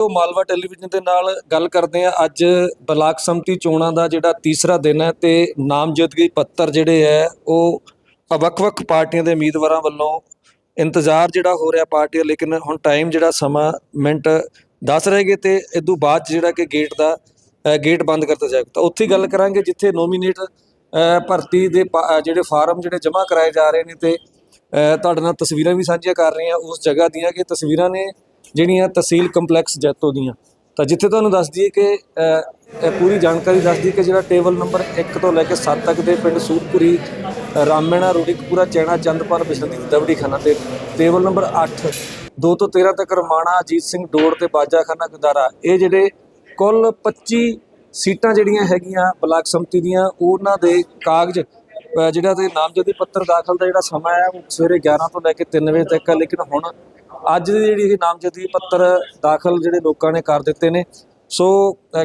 ਉਹ ਮਾਲਵਾ ਟੈਲੀਵਿਜ਼ਨ ਦੇ ਨਾਲ ਗੱਲ ਕਰਦੇ ਆ ਅੱਜ ਬਲਾਕ ਸੰਮਤੀ ਚੋਣਾਂ ਦਾ ਜਿਹੜਾ ਤੀਸਰਾ ਦਿਨ ਹੈ ਤੇ ਨਾਮਜ਼ਦਗੀ ਪੱਤਰ ਜਿਹੜੇ ਹੈ, ਉਹ ਵੱਖ-ਵੱਖ ਪਾਰਟੀਆਂ ਦੇ ਉਮੀਦਵਾਰਾਂ ਵੱਲੋਂ ਇੰਤਜ਼ਾਰ ਜਿਹੜਾ ਹੋ ਰਿਹਾ ਪਾਰਟੀ ਲੇਕਿਨ ਹੁਣ ਟਾਈਮ ਜਿਹੜਾ ਸਮਾਂ ਮਿੰਟ ਦੱਸ ਰਹੇਗੇ ਤੇ ਇਦੋਂ ਬਾਅਦ 'ਚ ਜਿਹੜਾ ਕਿ ਗੇਟ ਦਾ ਗੇਟ ਬੰਦ ਕਰਤਾ ਜਾਏਗਾ। ਤਾਂ ਉੱਥੇ ਗੱਲ ਕਰਾਂਗੇ ਜਿੱਥੇ ਨੋਮੀਨੇਟ ਭਰਤੀ ਦੇ ਪਾ- ਜਿਹੜੇ ਫਾਰਮ ਜਿਹੜੇ ਜਮ੍ਹਾਂ ਕਰਾਏ ਜਾ ਰਹੇ ਨੇ ਤੇ ਤੁਹਾਡੇ ਨਾਲ ਤਸਵੀਰਾਂ ਵੀ ਸਾਂਝੀਆਂ ਕਰ ਰਹੇ ਹਾਂ। ਉਸ ਜਗ੍ਹਾ ਦੀਆਂ ਕਿ ਤਸਵੀਰਾਂ ਨੇ ਜਿਹੜੀਆਂ ਤਹਿਸੀਲ ਕੰਪਲੈਕਸ ਜੈਤੋ ਦੀਆਂ। ਤਾਂ ਜਿੱਥੇ ਤੁਹਾਨੂੰ ਦੱਸ ਦਈਏ ਕਿ ਇਹ ਪੂਰੀ ਜਾਣਕਾਰੀ ਦੱਸ ਦਈਏ ਕਿ ਜਿਹੜਾ ਟੇਬਲ ਨੰਬਰ 1 ਤੋਂ ਲੈ ਕੇ 7 ਤੱਕ ਦੇ ਪਿੰਡ ਸੂਰਪੁਰੀ ਰਾਮੇਣਾ, ਰੂੜੀਕਪੁਰਾ, ਚੈਣਾ, ਚੰਦਪਾਲ ਬਿਸ਼ਨਦੀ ਦਵੜੀ ਖਾਨਾ ਤੇ ਟੇਬਲ ਨੰਬਰ 8 2 ਤੋਂ 13 ਤੱਕ ਰਮਾਣਾ, ਅਜੀਤ ਸਿੰਘ ਡੋੜ ਤੇ ਬਾਜਾਖਾਨਾ ਗੁਦਾਰਾ ਇਹ ਜਿਹੜੇ ਕੁੱਲ 25 ਸੀਟਾਂ ਜਿਹੜੀਆਂ ਹੈਗੀਆਂ ਬਲਾਕ ਸੰਮਤੀ ਦੀਆਂ, ਉਹਨਾਂ ਦੇ ਕਾਗਜ਼ ਜਿਹੜਾ ਤੇ ਨਾਮਜ਼ਦਗੀ ਪੱਤਰ ਦਾਖਲ ਦਾ ਜਿਹੜਾ ਸਮਾਂ ਹੈ ਉਹ ਸਵੇਰੇ 11 ਤੋਂ ਲੈ ਕੇ 3 ਵਜੇ ਤੱਕ ਹੈ ਲੇਕਿਨ ਹੁਣ ਅੱਜ ਦੀ ਜਿਹੜੀ ਇਹ ਨਾਮਜ਼ਦਗੀ ਪੱਤਰ ਦਾਖਲ ਜਿਹੜੇ ਲੋਕਾਂ ਨੇ ਕਰ ਦਿੱਤੇ ਨੇ ਸੋ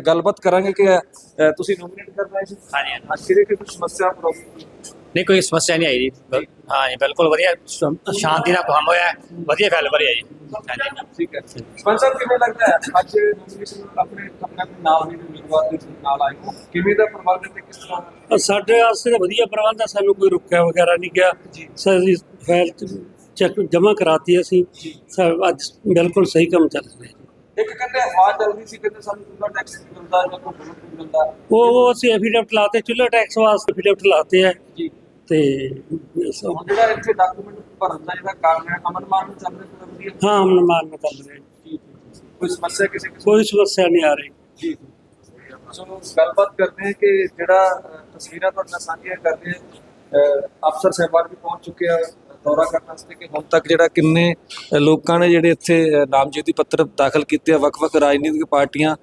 ਗੱਲਬਾਤ ਕਰਾਂਗੇ ਕਿ ਤੁਸੀਂ ਨੋਮੀਨੇਟ ਕਰਨਾ ਹੈ ਹਾਂਜੀ ਅੱਜ ਕਿਹੜੇ ਕੋਈ ਸਮੱਸਿਆ ਪ੍ਰੋਬਲਮ ਨਹੀਂ ਕੋਈ ਸਮੱਸਿਆ ਨਹੀਂ ਆਈ ਜੀ। ਬਿਲ- ਹਾਂ ਜੀ ਬਿਲਕੁਲ ਵਧੀਆ। ਸ਼- ਸ਼ਾਂਤੀ ਨਾਲ ਕੰਮ ਹੋਇਆ। ਹੈ। ਵਧੀਆ ਫੈਲ ਭਰਿਆ ਜੀ। ਹਾਂਜੀ। ਠੀਕ ਹੈ। ਸਰਪੰਚ ਸਾਹਿਬ ਕਿਵੇਂ ਲੱਗਦਾ ਹੈ? ਅੱਜ ਨੋਮੀਨੇਸ਼ਨ ਆਪਣੇ ਆਪਣੇ ਨਾਮ ਦੇ ਉਮੀਦਵਾਰ ਦੇ ਨਾਲ ਆਏ ਹੋ। ਕਿਵੇਂ ਦਾ ਪ੍ਰਬੰਧ ਤੇ ਕਿਸ ਤਰ੍ਹਾਂ ਸਾਡੇ ਵਾਸਤੇ ਤਾਂ ਵਧੀਆ ਪ੍ਰਬੰਧ ਆ ਸਾਨੂੰ ਕੋਈ ਰੁਕਿਆ ਵਗੈਰਾ ਨਹੀਂ ਗਿਆ। ਜੀ। ਫਾਈਲ ਚੈੱਕ ਜਮ੍ਹਾਂ ਕਰਾਤੀ ਅਸੀਂ। ਸਭ ਅੱਜ ਬਿਲਕੁਲ ਸਹੀ ਕੰਮ ਚੱਲ ਰਿਹਾ ਇੱਕ ਕਹਿੰਦੇ ਹਵਾ ਚੱਲਦੀ ਸੀ ਕਹਿੰਦੇ ਸਾਨੂੰ ਪੂਰਾ ਟੈਕਸ ਨਹੀਂ ਮਿਲਦਾ ਜਾਂ ਕੋਈ ਬੋਨਸ ਨਹੀਂ ਮਿਲਦਾ। ਉਹ ਉਹ ਅਸੀਂ ਐਫੀਡੇਵਿਟ ਲਾਤੇ। ਚੁੱਲ੍ਹਾ ਟੈਕਸ ਵਾਸਤੇ ਐਫੀਡੇਵਿਟ ਲਾਤੇ ਆ ਜੀ। ਤੇ ਹੁਣ ਜਿਹੜਾ ਇੱਥੇ ਡਾਕੂਮੈਂਟ ਭਰਨ ਦਾ ਜਿਹੜਾ ਕਾਰਨ ਹੈ ਅਮਨ ਮਾਨ ਨੂੰ ਚੱਲ ਰਿਹਾ ਪੂਰਾ ਵਧੀਆ ਹਾਂ ਅਮਨ ਮਾਨ ਨਾਲ ਚੱਲ ਰਿਹਾ ਜੀ ਕੋਈ ਸਮੱਸਿਆ ਕਿਸੇ ਕਿਸਮ ਕੋਈ ਸਮੱਸਿਆ ਨਹੀਂ ਆ ਰਹੀ। ਜੀ ਸੋ ਗੱਲਬਾਤ ਕਰਦੇ ਹਾਂ ਕਿ ਜਿਹੜਾ ਅ, ਤਸਵੀਰਾਂ ਤੁਹਾਡੇ ਨਾਲ ਸਾਂਝੀਆਂ ਕਰਦੇ ਹਾਂ ਅ, ਅਫਸਰ ਸਾਹਿਬਾਨ ਵੀ ਪਹੁੰਚ ਚੁੱਕੇ ਆ ਦੌਰਾ ਕਰਨ ਵਾਸਤੇ ਕਿ ਹੁਣ ਤੱਕ ਜਿਹੜਾ ਕਿੰਨੇ ਅ, ਲੋਕਾਂ ਨੇ ਜਿਹੜੇ ਇੱਥੇ ਅ, ਨਾਮਜ਼ਦਗੀ ਪੱਤਰ ਦਾਖਲ ਕੀਤੇ ਆ ਵੱਖ-ਵੱਖ ਰਾਜਨੀਤਿਕ ਪਾਰਟੀਆਂ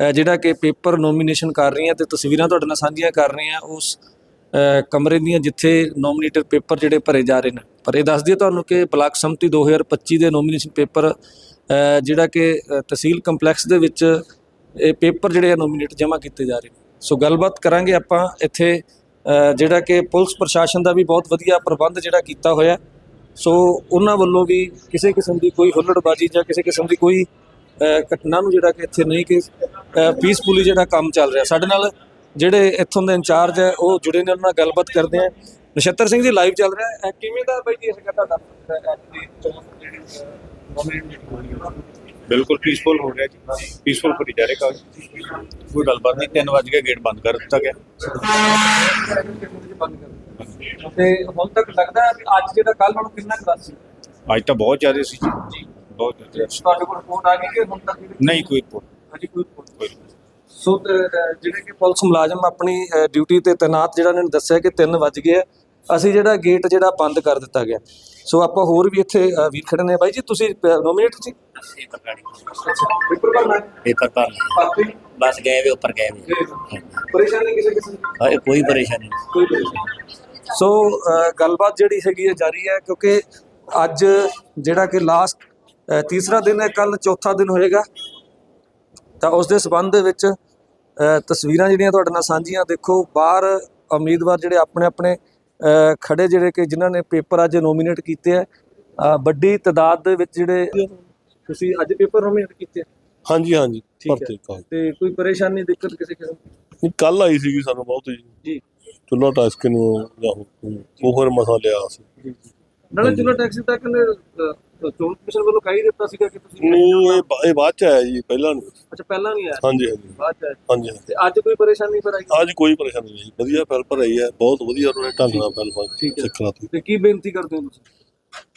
ਅ, ਜਿਹੜਾ ਕਿ ਪੇਪਰ ਨੋਮੀਨੇਸ਼ਨ ਕਰ ਰਹੀਆਂ ਤੇ ਤਸਵੀਰਾਂ ਤੁਹਾਡੇ ਨਾਲ ਸਾਂਝੀਆਂ ਕਰ ਰਹੀਆਂ ਉਸ ਕਮਰੇ ਦੀਆਂ ਜਿੱਥੇ ਨੋਮੀਨੇਟਡ ਪੇਪਰ ਜਿਹੜੇ ਭਰੇ ਜਾ ਰਹੇ ਨੇ। ਪਰ ਇਹ ਦੱਸ ਦਈਏ ਤੁਹਾਨੂੰ ਕਿ ਬਲਾਕ ਸੰਮਤੀ 2025 ਦੇ ਨੋਮੀਨੇਸ਼ਨ ਪੇਪਰ ਜਿਹੜਾ ਕਿ ਤਹਿਸੀਲ ਕੰਪਲੈਕਸ ਦੇ ਵਿੱਚ ਇਹ ਪੇਪਰ ਜਿਹੜੇ ਆ ਨੋਮੀਨੇਟ ਜਮ੍ਹਾਂ ਕੀਤੇ ਜਾ ਰਹੇ ਨੇ। ਸੋ ਗੱਲਬਾਤ ਕਰਾਂਗੇ ਆਪਾਂ ਇੱਥੇ ਜਿਹੜਾ ਕਿ ਪੁਲਿਸ ਪ੍ਰਸ਼ਾਸਨ ਦਾ ਵੀ ਬਹੁਤ ਵਧੀਆ ਪ੍ਰਬੰਧ ਜਿਹੜਾ ਕੀਤਾ ਹੋਇਆ। ਸੋ ਉਹਨਾਂ ਵੱਲੋਂ ਵੀ ਕਿਸੇ ਕਿਸਮ ਦੀ ਕੋਈ ਹੁੱਲੜਬਾਜੀ ਜਾਂ ਕਿਸੇ ਕਿਸਮ ਦੀ ਕੋਈ ਘਟਨਾ ਨੂੰ ਜਿਹੜਾ ਕਿ ਇੱਥੇ ਨਹੀਂ ਕਿ ਪੀਸਫੁਲੀ ਜਿਹੜਾ ਕੰਮ ਚੱਲ ਰਿਹਾ। ਸਾਡੇ ਨਾਲ ਜਿਹੜੇ ਇੱਥੋਂ ਦੇ ਇੰਚਾਰਜ ਹੈ ਉਹ ਜੁੜੇ ਨੇ ਉਹਨਾਂ ਨਾਲ ਗੱਲਬਾਤ ਕਰਦੇ ਆ। ਨਛੱਤਰ ਸਿੰਘ ਜੀ ਲਾਈਵ ਚੱਲ ਰਿਹਾ ਹੈ। ਕਿਵੇਂ ਦਾ ਬਾਈ ਜੀ ਅ, ਅੱਜ ਦੀ ਬਿਲਕੁਲ ਪੀਸਫੁਲ ਹੋ ਰਿਹਾ ਜੀ। ਪੀਸਫੁਲ ਕਰੀ ਜਾ ਰਿਹਾ ਕੋਈ ਗੱਲਬਾਤ ਨਹੀਂ 3 ਵਜ ਕੇ ਗੇਟ ਬੰਦ ਕਰ ਦਿੱਤਾ ਗਿਆ। ਤੇ ਹੁਣ ਤੱਕ ਲੱਗਦਾ ਹੈ ਕਿ ਅੱਜ ਜਿਹੜਾ ਕੱਲ ਨਾਲੋਂ ਕਿੰਨਾ ਕੁ ਦੱਸ ਸੀ? ਅੱਜ ਤਾਂ ਬਹੁਤ ਜ਼ਿਆਦਾ ਸੀ ਜੀ। ਬਹੁਤ ਜ਼ਿਆਦਾ। ਤੁਹਾਡੇ ਕੋਲ ਰਿਪੋਰਟ ਆ ਗਈ ਕਿ ਹੁਣ ਤੱਕ? ਨਹੀਂ ਕੋਈ report, ਅਜੇ ਕੋਈ report। ਸੋ ਤੇ, ਅ, ਜਿਹੜੇ ਕਿ ਪੁਲਿਸ ਮੁਲਾਜ਼ਮ ਆਪਣੀ ਡਿਊਟੀ ਤੇ ਤਾਇਨਾਤ ਜਿਹੜਾ ਨੇ ਦੱਸਿਆ ਕਿ 3 ਵਜ ਗਏ ਆ ਅਸੀਂ ਜਿਹੜਾ ਗੇਟ ਜਿਹੜਾ ਬੰਦ ਕਰ ਦਿੱਤਾ ਗਿਆ। ਸੋ ਆਪਾਂ ਹੋਰ ਵੀ ਇੱਥੇ ਅ, ਵੀਰ ਖੜੇ ਨੇ। ਬਾਈ ਜੀ ਤੁਸੀਂ ਨੋਮੀਨੇਟ ਸੀ ਪੇਪਰ ਗਾੜੀ ਪੇਪਰ ਭਰਨਾ ਹੈ? ਪੇਪਰ ਪਰ ਭਰਤੀ? ਬਸ ਗਏ ਵੇ ਉੱਪਰ ਗਏ ਵੇ। ਪਰੇਸ਼ਾਨੀ ਕਿਸੇ ਕੋਈ ਸੋ ਅ, ਗੱਲਬਾਤ ਜਿਹੜੀ ਹੈਗੀ ਹੈ ਜਾਰੀ ਹੈ ਕਿਉਂਕਿ ਅੱਜ ਜਿਹੜਾ ਕਿ ਲਾਸਟ ਤੀਸਰਾ ਦਿਨ ਹੈ ਕੱਲ ਚੌਥਾ ਦਿਨ ਹੋਏਗਾ। ਤਾਂ ਉਸ ਦੇ ਸਬੰਧ ਦੇ ਵਿੱਚ ਤਸਵੀਰਾਂ ਜਿਹੜੀਆਂ ਤੁਹਾਡੇ ਨਾਲ ਸਾਂਝੀਆਂ ਦੇਖੋ ਬਾਹਰ ਉਮੀਦਵਾਰ ਜਿਹੜੇ ਆਪਣੇ ਆਪਣੇ ਖੜੇ ਜਿਹੜੇ ਕਿ ਜਿਨ੍ਹਾਂ ਨੇ ਪੇਪਰ ਅੱਜ ਨੋਮੀਨੇਟ ਕੀਤੇ ਆ ਵੱਡੀ ਤਾਦਾਦ ਦੇ ਵਿੱਚ ਜਿਹੜੇ ਤੁਸੀਂ ਅੱਜ ਪੇਪਰ ਨੋਮੀਨੇਟ ਕੀਤੇ? ਹਾਂਜੀ ਹਾਂਜੀ। ਭਰਤੀ ਕਾਲ ਤੇ ਕੋਈ ਪਰੇਸ਼ਾਨੀ ਦਿੱਕਤ ਕਿਸੇ ਕਿਸਮ ਦੀ? ਨਹੀਂ ਕੱਲ ਆਈ ਸੀਗੀ ਸਾਨੂੰ ਬਹੁਤ ਜੀ ਚੁੱਲਾ ਟਾਸਕ ਨੂੰ ਉਹ ਫਿਰ ਮਸਾ ਲਿਆ ਸੀ ਜੀ ਨਾਲੇ ਚਲੋ ਟੈਕਸੀ ਤੱਕ ਨੇ ਅ, ਚੋਣ ਕਮਿਸ਼ਨ ਵੱਲੋਂ ਕਹਿ ਹੀ ਦਿੱਤਾ ਸੀਗਾ ਕਿ ਤੁਸੀਂ ਨਹੀਂ ਇਹ ਬਾ- ਇਹ ਬਾਅਦ ਚ ਆਇਆ ਜੀ ਪਹਿਲਾਂ ਨਹੀਂ ਅੱਛਾ ਪਹਿਲਾਂ ਨਹੀਂ ਆਇਆ? ਹਾਂਜੀ ਹਾਂਜੀ। ਬਾਅਦ ਚ ਆਇਆ। ਹਾਂਜੀ ਹਾਂਜੀ। ਤੇ ਅੱਜ ਕੋਈ ਪਰੇਸ਼ਾਨੀ ਪਰ ਆਈ? ਅੱਜ ਕੋਈ ਪਰੇਸ਼ਾਨੀ ਨਹੀਂ। ਵਧੀਆ ਫੈਲ ਭਰਾਈ ਹੈ ਬਹੁਤ ਵਧੀਆ ਉਹਨਾਂ ਨੇ ਢੰਗ ਨਾਲ ਫੈਲ ਠੀਕ ਹੈ। ਸਿੱਖਣਾ ਤੀ ਤੇ ਕੀ ਬੇਨਤੀ ਕਰਦੇ ਹੋ ਤੁਸੀਂ?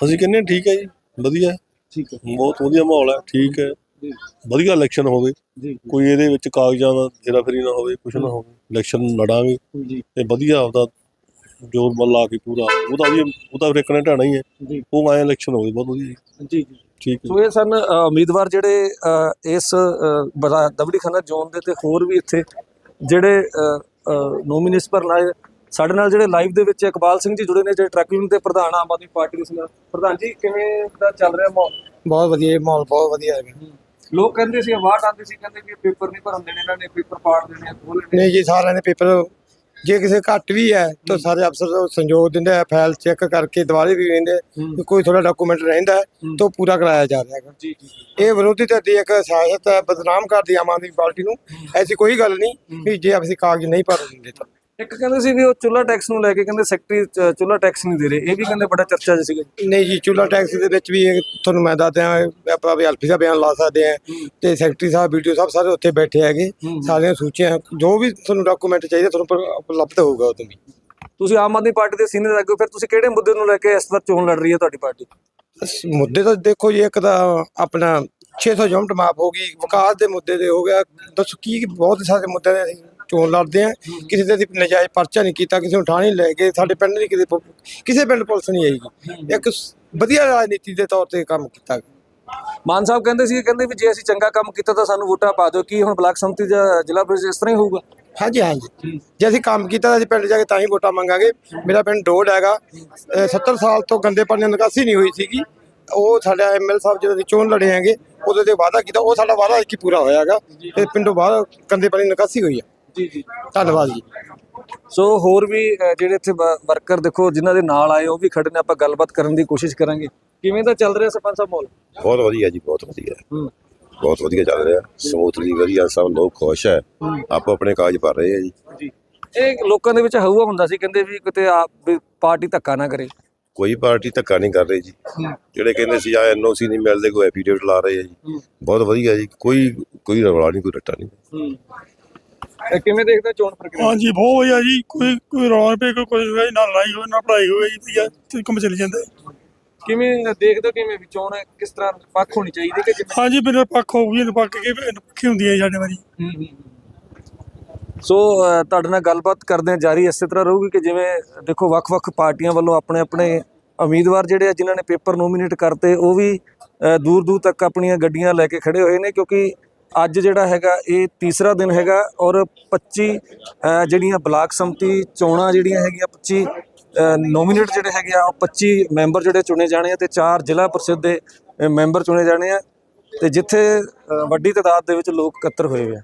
ਅਸੀਂ ਕਹਿੰਦੇ ਹਾਂ ਠੀਕ ਹੈ ਜੀ ਵਧੀਆ। ਹੈ, ਠੀਕ ਹੈ। ਬਹੁਤ ਵਧੀਆ ਮਾਹੌਲ ਹੈ ਠੀਕ ਹੈ। ਜੀ। ਵਧੀਆ ਇਲੈਕਸ਼ਨ ਹੋਵੇ। ਜੀ ਕੋਈ ਇਹਦੇ ਵਿੱਚ ਕਾਗਜ਼ਾਂ ਦਾ ਹੇਰਾਫੇਰੀ ਨਾ ਹੋਵੇ ਕੁਝ ਨਾ ਹੋਵੇ। ਇਲੈਕਸ਼ਨ ਲੜਾਂਗੇ। ਜੀ। ਤੇ ਵਧੀਆ ਆਪਦਾ ਜੋਰ ਬਲ ਲਾ ਕੇ ਪੂਰਾ। ਉਹਦਾ ਵੀ ਉਹਦਾ ਵੀ ਰੇਕਣਾ ਢਾਣਾ ਹੀ ਹੈ। ਉਹ ਆਏ ਇਲੈਕਸ਼ਨ ਹੋਵੇ ਬਹੁਤ ਵਧੀਆ। ਜੀ। ਠੀਕ ਹੈ। ਸੋ ਇਹ ਸਨ ਉਮੀਦਵਾਰ ਜਿਹੜੇ ਇਸ ਦਬੜੀ ਖਾਨਾ ਜ਼ੋਨ ਦੇ ਤੇ ਹੋਰ ਵੀ ਇੱਥੇ ਜਿਹੜੇ ਨੋਮੀਨੇਸ਼ਨ ਪਰ ਲਾਏ ਸਾਡੇ ਨਾਲ ਜਿਹੜੇ ਲਾਈਵ ਦੇ ਵਿੱਚ ਇਕਬਾਲ ਸਿੰਘ ਜੀ ਜੁੜੇ ਨੇ ਜਿਹੜੇ ਟਰੱਕ ਯੂਨੀਅਨ ਦੇ ਪ੍ਰਧਾਨ ਆਮ ਆਦਮੀ ਪਾਰਟੀ ਦੇ ਸਮੇਂ ਪ੍ਰਧਾਨ ਜੀ ਕਿਵੇਂ ਦਾ ਚੱਲ ਰਿਹਾ ਮਾਹੌਲ? ਬਹੁਤ ਵਧੀਆ ਮਾਹੌਲ ਬਹੁਤ ਵਧੀਆ ਹੈਗਾ। ਲੋਕ ਕਹਿੰਦੇ ਸੀ ਆਵਾਜ਼ ਆਉਂਦੀ ਸੀ ਕਹਿੰਦੇ ਕਿ ਪੇਪਰ ਨਹੀਂ ਭਰਨ ਦੇਣੇ ਇਹਨਾਂ ਨੇ ਪੇਪਰ ਪਾੜ ਦੇਣੇ ਆ ਖੋਲ ਦੇਣੇ ਨਹੀਂ ਜੀ ਸਾਰਿਆਂ ਦੇ ਪੇਪਰ ਜੇ ਕਿਸੇ ਘੱਟ ਵੀ ਹੈ ਤਾਂ ਸਾਰੇ ਅਫਸਰ ਸੰਯੋਗ ਦਿੰਦੇ ਆ ਫਾਈਲ ਚੈੱਕ ਕਰਕੇ ਦੁਬਾਰੇ ਵੀ ਲੈਂਦੇ ਕਿ ਕੋਈ ਥੋੜਾ ਡਾਕੂਮੈਂਟ ਰਹਿੰਦਾ ਹੈ, ਤਾਂ ਪੂਰਾ ਕਰਾਇਆ ਜਾ ਰਿਹਾ ਜੀ ਇਹ ਵਿਰੋਧੀ ਧਿਰ ਦੀ ਇੱਕ ਸਿਆਸਤ ਹੈ ਬਦਨਾਮ ਕਰਦੀ ਆਮ ਆਦਮੀ ਪਾਰਟੀ ਨੂੰ। ਐਸੀ ਕੋਈ ਗੱਲ ਨਹੀਂ ਵੀ ਜੇ ਅਸੀਂ ਕਾਗਜ਼ ਨਹੀਂ ਭਰ ਦਿੰਦੇ ਤਾਂ। ਇੱਕ ਕਹਿੰਦੇ ਸੀ ਵੀ ਉਹ ਚੁੱਲਾ ਟੈਕਸ ਨੂੰ ਲੈ ਕੇ ਕਹਿੰਦੇ ਸੈਕਟਰੀ ਚੁੱਲਾ ਟੈਕਸ ਨਹੀਂ ਦੇ ਰਹੇ। ਇਹ ਵੀ ਕਹਿੰਦੇ ਬੜਾ ਚਰਚਾ 'ਚ ਸੀਗਾ। ਨਹੀਂ ਜੀ ਚੂਲਾ ਟੈਕਸ ਦੇ ਵਿੱਚ ਵੀ ਤੁਹਾਨੂੰ ਮੈਂ ਦੱਸਦਾ ਆਪਾਂ ਵੀ ਅਲਫੀ ਦਾ ਬਿਆਨ ਲਾ ਸਕਦੇ ਆ ਤੇ ਸੈਕਟਰੀ ਸਾਹਿਬ ਵੀਡੀਓ ਸਾਹਿਬ ਸਾਰੇ ਉੱਥੇ ਬੈਠੇ ਹੈਗੇ ਸਾਰੀਆਂ ਸੂਚੀਆਂ ਜੋ ਵੀ ਤੁਹਾਨੂੰ ਡਾਕੂਮੈਂਟ ਚਾਹੀਦਾ ਤੁਹਾਨੂੰ ਉਪਲਬਧ ਹੋਊਗਾ ਉਹ ਵੀ। ਤੁਸੀਂ ਆਮ ਆਦਮੀ ਪਾਰਟੀ ਦੇ ਸੀਨੀਅਰ ਆਗੂ ਫਿਰ ਤੁਸੀਂ ਕਿਹੜੇ ਮੁੱਦੇ ਨੂੰ ਲੈ ਕੇ ਇਸ ਵਾਰ ਚੋਣ ਲੜ ਰਹੀ ਹੈ ਤੁਹਾਡੀ ਪਾਰਟੀ? ਮੁੱਦੇ ਤਾਂ ਦੇਖੋ ਜੀ ਇੱਕ ਤਾਂ ਆਪਣਾ 600 ਯੂਨਿਟ ਮਾਫ ਹੋ ਗਈ ਵਿਕਾਸ ਦੇ ਮੁੱਦੇ ਤੇ ਹੋ ਗਿਆ। ਦੱਸੋ ਕੀ ਬਹੁਤ ਸਾਰੇ ਮੁੱਦੇ ਨੇ ਚੋਣ ਲੜਦੇ ਆ? ਕਿਸੇ ਤੇ ਅਸੀਂ ਨਜਾਇਜ਼ ਪਰਚਾ ਨਹੀਂ ਕੀਤਾ ਕਿਸੇ ਨੂੰ ਠਾਣੇ ਨਹੀਂ ਲੈ ਗਏ ਸਾਡੇ ਪਿੰਡ ਨਹੀਂ ਕਿਸੇ ਕਿਸੇ ਪਿੰਡ ਪੁਲਿਸ ਨਹੀਂ ਆਈਗੀ ਇੱਕ ਵਧੀਆ ਰਾਜਨੀਤੀ ਦੇ ਤੌਰ ਤੇ ਕੰਮ ਕੀਤਾ। ਮਾਨ ਸਾਹਿਬ ਕਹਿੰਦੇ ਸੀ ਕਹਿੰਦੇ ਵੀ ਜੇ ਅਸੀਂ ਚੰਗਾ ਕੰਮ ਕੀਤਾ ਤਾਂ ਸਾਨੂੰ ਵੋਟਾਂ ਪਾ ਦਿਓ। ਕੀ ਹੁਣ ਬਲਾਕ ਸੰਮਤੀ ਜਾਂ ਜ਼ਿਲ੍ਹਾ ਪ੍ਰੀਸ਼ਦ ਇਸ ਤਰ੍ਹਾਂ ਹੀ ਹੋਊਗਾ? ਹਾਂਜੀ ਹਾਂਜੀ। ਜੇ ਅਸੀਂ ਕੰਮ ਕੀਤਾ ਤਾਂ ਅਸੀਂ ਪਿੰਡ ਜਾ ਕੇ ਤਾਂ ਹੀ ਵੋਟਾਂ ਮੰਗਾਂਗੇ। ਮੇਰਾ ਪਿੰਡ ਡੋਡ ਹੈਗਾ। ਅਹ 70 ਸਾਲ ਤੋਂ ਗੰਦੇ ਪਾਣੀ ਦੀ ਨਿਕਾਸੀ ਨਹੀਂ ਹੋਈ ਸੀਗੀ। ਉਹ ਸਾਡਾ ਐਮਐਲ ਸਾਹਿਬ ਜਦੋਂ ਅਸੀਂ ਚੋਣ ਲੜੇ ਹੈਗੇ ਉਹਦੇ ਤੇ ਵਾਅਦਾ ਕੀਤਾ। ਉਹ ਸਾਡਾ ਵਾਅਦਾ ਇੱਕ ਹੀ ਪੂਰਾ ਹੋਇਆ ਹੈਗਾ। ਤੇ ਪਿੰਡੋਂ ਬਾਹਰ ਗੰਦੇ ਪਾਣੀ ਦੀ ਨਿਕਾਸੀ ਹੋਈ ਹੈ। ਜੀ ਜੀ। ਧੰਨਵਾਦ ਜੀ। ਸੋ ਹੋਰ ਵੀ ਅ, ਜਿਹੜੇ ਇੱਥੇ ਵਰਕਰ ਦੇਖੋ ਜਿਨ੍ਹਾਂ ਦੇ ਨਾਲ ਆਏ ਉਹ ਵੀ ਖੜੇ ਨੇ ਆਪਾਂ ਗੱਲਬਾਤ ਕਰਨ ਦੀ ਕੋਸ਼ਿਸ਼ ਕਰਾਂਗੇ। ਕਿਵੇਂ ਦਾ ਚੱਲ ਰਿਹਾ ਸਰਪੰਚ ਸਾਹਿਬ ਮਾਹੌਲ? ਬਹੁਤ ਵਧੀਆ ਜੀ ਬਹੁਤ ਵਧੀਆ। ਹੂੰ। ਬਹੁਤ ਵਧੀਆ ਚੱਲ ਰਿਹਾ। ਸਮੂਥਲੀ ਵਧੀਆ ਸਭ ਲੋਕ ਖੁਸ਼ ਹੈ। ਆਪੋ ਆਪਣੇ ਕਾਜ ਭਰ ਰਹੇ ਆ ਜੀ। ਜੀ। ਇਹ ਲੋਕਾਂ ਦੇ ਵਿੱਚ ਹਊਆ ਹੁੰਦਾ ਸੀ ਕਹਿੰਦੇ ਵੀ ਕਿਤੇ ਆਪ ਵੀ ਪਾਰਟੀ ਧੱਕਾ ਨਾ ਕਰੇ। ਕੋਈ ਪਾਰਟੀ ਧੱਕਾ ਨਹੀਂ ਕਰ ਰਹੀ ਜੀ। ਜਿਹੜੇ ਕਹਿੰਦੇ ਸੀ ਆ ਐਨਓਸੀ ਨਹੀਂ ਮਿਲਦੇ ਕੋਈ ਐਫੀਡੇਵਿਟ ਲਾ ਰਹੇ ਆ ਜੀ। ਬਹੁਤ ਵਧੀਆ ਜੀ। ਕੋਈ ਕੋਈ ਰੌਲਾ ਨਹੀਂ ਕੋਈ ਰੱਟਾ ਨਹੀਂ। ਹੂੰ। ਇਹ ਕਿਵੇਂ ਦੇਖਦੇ ਚੋਣ ਪ੍ਰਕਿਰਿਆ? ਹਾਂਜੀ ਬਹੁਤ ਵਧੀਆ ਜੀ। ਕੋਈ ਕੋਈ ਰੌਣ ਪੇ ਕੋਈ ਹੋਇਆ ਜੀ, ਨਾ ਲੜਾਈ ਹੋਈ ਨਾ ਪੜਾਈ ਹੋਈ ਜੀ ਵਧੀਆ। ਤੇ ਕੰਮ ਚੱਲੀ ਜਾਂਦਾ। ਕਿਵੇਂ ਦੇਖਦੇ ਹੋ ਕਿਵੇਂ ਵੀ ਚੋਣ ਕਿਸ ਤਰ੍ਹਾਂ ਪੱਖ ਹੋਣੀ ਚਾਹੀਦੀ ਕਿ ਜਿਵੇਂ ਹਾਂਜੀ ਮੇਰੇ ਪੱਖ ਹੋ ਗਈ ਪੱਕ ਕੇ ਪੱਖੀ ਹੁੰਦੀ ਹੈ ਸਾਡੇ ਵਾਰੀ। ਸੋ ਅ, ਤੁਹਾਡੇ ਨਾਲ ਗੱਲਬਾਤ ਕਰਦੇ ਹਾਂ ਜਾਰੀ ਇਸੇ ਤਰ੍ਹਾਂ ਰਹੂਗੀ ਕਿ ਜਿਵੇਂ ਦੇਖੋ ਵੱਖ-ਵੱਖ ਪਾਰਟੀਆਂ ਵੱਲੋਂ ਆਪਣੇ ਆਪਣੇ ਉਮੀਦਵਾਰ ਜਿਹੜੇ ਆ ਜਿਨ੍ਹਾਂ ਨੇ ਪੇਪਰ ਨੋਮੀਨੇਟ ਕਰਤੇ ਉਹ ਵੀ ਦੂਰ-ਦੂਰ ਤੱਕ ਆਪਣੀਆਂ ਗੱਡੀਆਂ ਲੈ ਕੇ ਖੜੇ ਹੋਏ ਨੇ ਕਿਉਂਕਿ ਅੱਜ ਜਿਹੜਾ ਹੈਗਾ ਇਹ ਤੀਸਰਾ ਦਿਨ ਹੈਗਾ ਔਰ 25 ਜਿਹੜੀਆਂ ਬਲਾਕ ਸੰਮਤੀ ਚੋਣਾਂ ਜਿਹੜੀਆਂ ਹੈਗੀਆਂ 25 ਨੋਮੀਨੇਟ ਜਿਹੜੇ ਹੈਗੇ ਆ, ਉਹ 25 ਮੈਂਬਰ ਜਿਹੜੇ ਚੁਣੇ ਜਾਣੇ ਆ ਤੇ ਚਾਰ ਜ਼ਿਲ੍ਹਾ ਪਰਿਸ਼ਦ ਦੇ ਮੈਂਬਰ ਚੁਣੇ ਜਾਣੇ ਆ ਤੇ ਜਿੱਥੇ ਵੱਡੀ ਤਾਦਾਦ ਦੇ ਵਿੱਚ ਲੋਕ ਇਕੱਤਰ ਹੋਏ ਹੋਏ ਆ।